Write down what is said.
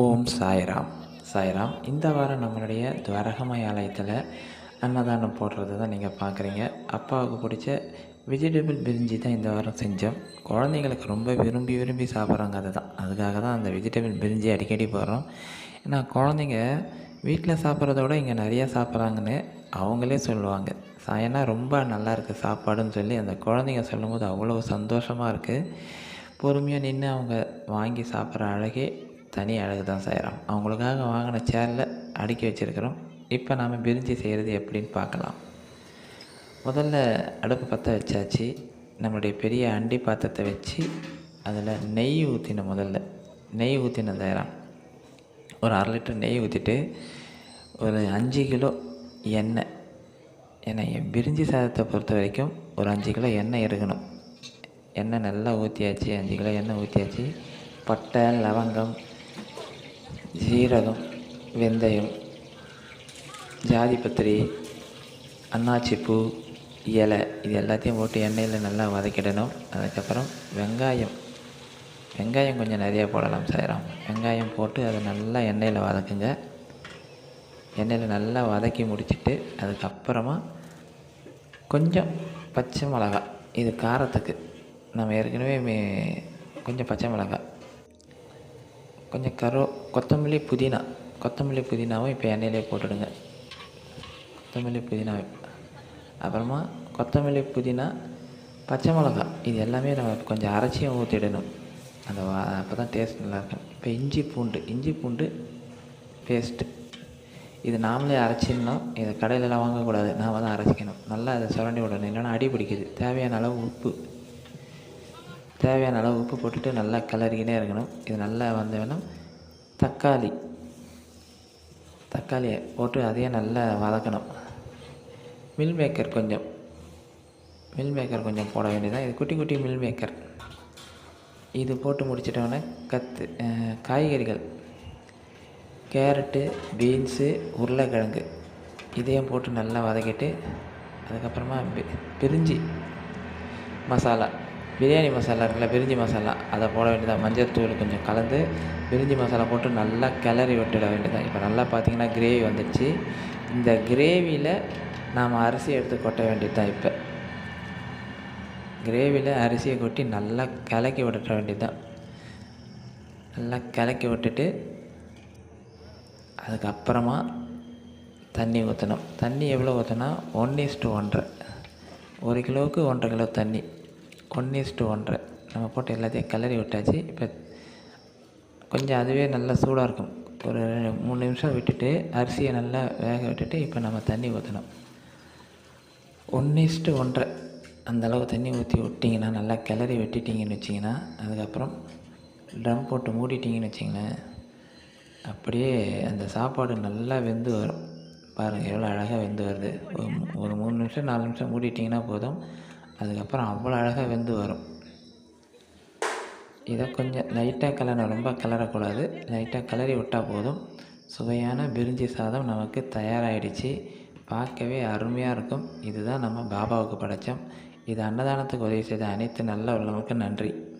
ஓம் சாய்ராம். சாய்ராம் இந்த வாரம் நம்மளுடைய துவரகமய ஆலயத்தில் அன்னதானம் போடுறது தான் நீங்கள் பார்க்குறீங்க அப்பாவுக்கு பிடிச்ச வெஜிடபிள் பிரிஞ்சி தான் இந்த வாரம் செஞ்சோம். குழந்தைங்களுக்கு ரொம்ப விரும்பி விரும்பி சாப்பிட்றாங்க அதுதான். அதுக்காக தான் அந்த வெஜிடபிள் பிரிஞ்சி அடிக்கடி போடுறோம். ஏன்னா குழந்தைங்க வீட்டில் சாப்பிட்றத விட இங்கே நிறையா சாப்பிட்றாங்கன்னு அவங்களே சொல்லுவாங்க. சாயனா ரொம்ப நல்லா இருக்குது சாப்பாடுன்னு சொல்லி அந்த குழந்தைங்க சொல்லும்போது அவ்வளோ சந்தோஷமாக இருக்குது பொறுமையாக நின்று அவங்க வாங்கி சாப்பிட்ற அழகே தனி அழகு தான் செய்கிறோம். அவங்களுக்காக வாங்கின சேரில் அடுக்கி வச்சுருக்கிறோம். இப்போ நாம் பிரிஞ்சி செய்கிறது எப்படின்னு பார்க்கலாம். முதல்ல அடுப்பு பற்ற வச்சாச்சு. நம்மளுடைய பெரிய அண்டி பாத்திரத்தை வச்சு அதில் நெய் ஊற்றின முதல்ல. நெய் ஊற்றின செய்கிறான் ஒரு அரை லிட்டர் நெய் ஊற்றிட்டு ஒரு அஞ்சு கிலோ எண்ணெய். எண்ணெய் பிரிஞ்சி சாதத்தை பொறுத்த வரைக்கும் ஒரு அஞ்சு கிலோ எண்ணெய் இருக்கணும் எண்ணெய் நல்லா ஊற்றியாச்சு அஞ்சு கிலோ எண்ணெய் ஊற்றியாச்சு பட்டை லவங்கம் சீரகம் வெந்தயம் ஜாதிபத்திரி அன்னாச்சிப்பூ இலை இது எல்லாத்தையும் போட்டு எண்ணெயில் நல்லா வதக்கிடணும். அதுக்கப்புறம் வெங்காயம். வெங்காயம் கொஞ்சம் நிறையா போடலாம் சாயிரம் வெங்காயம் போட்டு அதை நல்லா எண்ணெயில் வதக்குங்க. எண்ணெயில் நல்லா வதக்கி முடிச்சுட்டு அதுக்கப்புறமா கொஞ்சம் பச்சை மிளகா இது காரத்துக்கு. நம்ம ஏற்கனவே மே கொஞ்சம் பச்சை மிளகா கொஞ்சம் கரோ கொத்தமல்லி புதினா கொத்தமல்லி புதினாவும் இப்போ எண்ணெயிலே போட்டுடுங்க. கொத்தமல்லி புதினா அப்புறமா கொத்தமல்லி புதினா பச்சை மிளகா இது எல்லாமே நம்ம கொஞ்சம் அரைச்சியும் ஊற்றிடணும் அந்த வா அப்போ தான் டேஸ்ட் நல்லாயிருக்கும். இப்போ இஞ்சி பூண்டு இஞ்சி பூண்டு பேஸ்ட்டு இது நாமளே அரைச்சிடணும். இதை கடையிலலாம் வாங்கக்கூடாது. நாம் தான் அரைச்சிக்கணும். நல்லா அதை சுரண்டி விடணும். இல்லைன்னா அடி பிடிக்குது. தேவையான அளவு உப்பு தேவையான அளவு உப்பு போட்டுட்டு நல்லா கிளறிக்கினே இருக்கணும். இது நல்லா வந்து வேணும் தக்காளி தக்காளியை போட்டு அதையும் நல்லா வதக்கணும். மில் மேக்கர் கொஞ்சம் மில் மேக்கர் கொஞ்சம் போட வேண்டியதான் இது குட்டி குட்டி மில் மேக்கர் இது போட்டு முடிச்சிட்டோன்னே கத்து காய்கறிகள் கேரட்டு பீன்ஸு உருளைக்கிழங்கு இதையும் போட்டு நல்லா வதக்கிட்டு அதுக்கப்புறமா பிரிஞ்சி மசாலா. பிரியாணி மசாலா இருக்குல்ல பிரிஞ்சி மசாலா அதை போட வேண்டியதான் மஞ்சள் தூள் கொஞ்சம் கலந்து பிரிஞ்சி மசாலா போட்டு நல்லா கிளறி விட்டுட வேண்டியதான் இப்போ நல்லா பார்த்தீங்கன்னா கிரேவி வந்துடுச்சு இந்த கிரேவியில் நாம் அரிசி எடுத்து கொட்ட வேண்டியது தான் இப்போ. கிரேவியில் அரிசியை கொட்டி நல்லா கலக்கி விட்டுற வேண்டியது தான் நல்லா கலக்கி விட்டுட்டு அதுக்கப்புறமா தண்ணி ஊற்றணும் தண்ணி எவ்வளோ ஊற்றினா ஒன் இஸ்ட்டு ஒன்றரை. ஒரு கிலோவுக்கு ஒன்றரை கிலோ தண்ணி. ஒன் இஸ்ட்டு ஒன்றரை. நம்ம போட்டு எல்லாத்தையும் கிளறி விட்டாச்சு. இப்போ கொஞ்சம் அதுவே நல்லா சூடாக இருக்கும். ஒரு மூணு நிமிஷம் விட்டுட்டு அரிசியை நல்லா வேக விட்டுட்டு இப்போ நம்ம தண்ணி ஊற்றணும் ஒன்று இஸ்ட்டு ஒன்றரை அந்தளவு தண்ணி ஊற்றி விட்டிங்கன்னா நல்லா கிளறி வெட்டிட்டிங்கன்னு வச்சிங்கன்னா அதுக்கப்புறம் ட்ரம் போட்டு மூடிட்டிங்கன்னு வச்சிங்களேன் அப்படியே அந்த சாப்பாடு நல்லா வெந்து வரும். பாருங்கள் எவ்வளோ அழகாக வெந்து வருது. ஒரு மூணு நிமிஷம் நாலு நிமிஷம் மூடிட்டிங்கன்னா போதும். அதுக்கப்புறம் அவ்வளோ அழகாக வெந்து வரும். இதை கொஞ்சம் லைட்டாக கலரை ரொம்ப கலரக்கூடாது. லைட்டாக கலரி விட்டால் போதும். சுவையான பிரிஞ்சி சாதம் நமக்கு தயாராகிடுச்சு பார்க்கவே அருமையாக இருக்கும். இதுதான் நம்ம பாபாவுக்கு படைத்தோம் இது அன்னதானத்துக்கு உதவி செய்த அனைத்து நல்ல உள்ளவங்களுக்கு நன்றி.